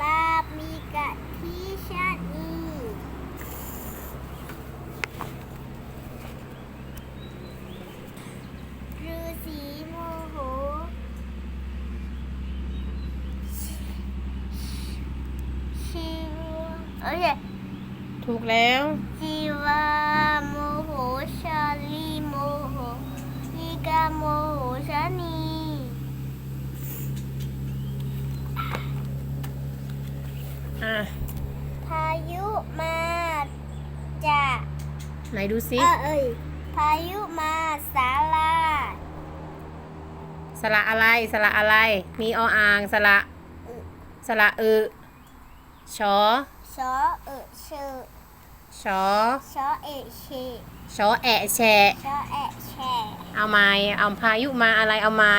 ลาบมีกะทิชานีฤาษีโมโหชีวโอเคถูกแล้ว ชีวาโมโหชาลีโมโหลีกาโมโหชานี อะพายุมาจะไหนดูซิเออเอ้ยพายุมาสาลาสระอะไรสระอะไร มีออ่างสระสระอึชอชอเออชื่อชอชอเอชีชอแอะแฉะชอแอะแช่เอาไม้เอาพายุมาอะไรเอาไม้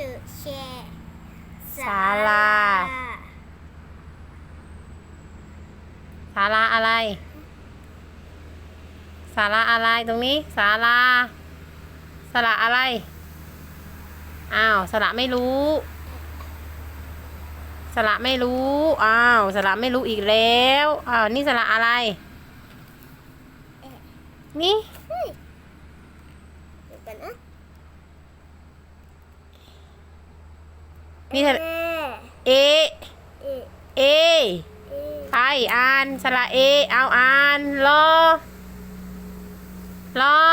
ชื่อแช่ศาลา ศาลาอะไร ศาลาอะไรตรงนี้ ศาลา สระอะไร อ้าว สระไม่รู้ สระไม่รู้ อ้าว สระไม่รู้อีกแล้ว อ้าว นี่สระอะไร นี่เฮ้ยเดี๋ยวกันนะ นี่สระเอเอเอเอ เอ ไปอ่านสระเอ เอาอ่านรอรอ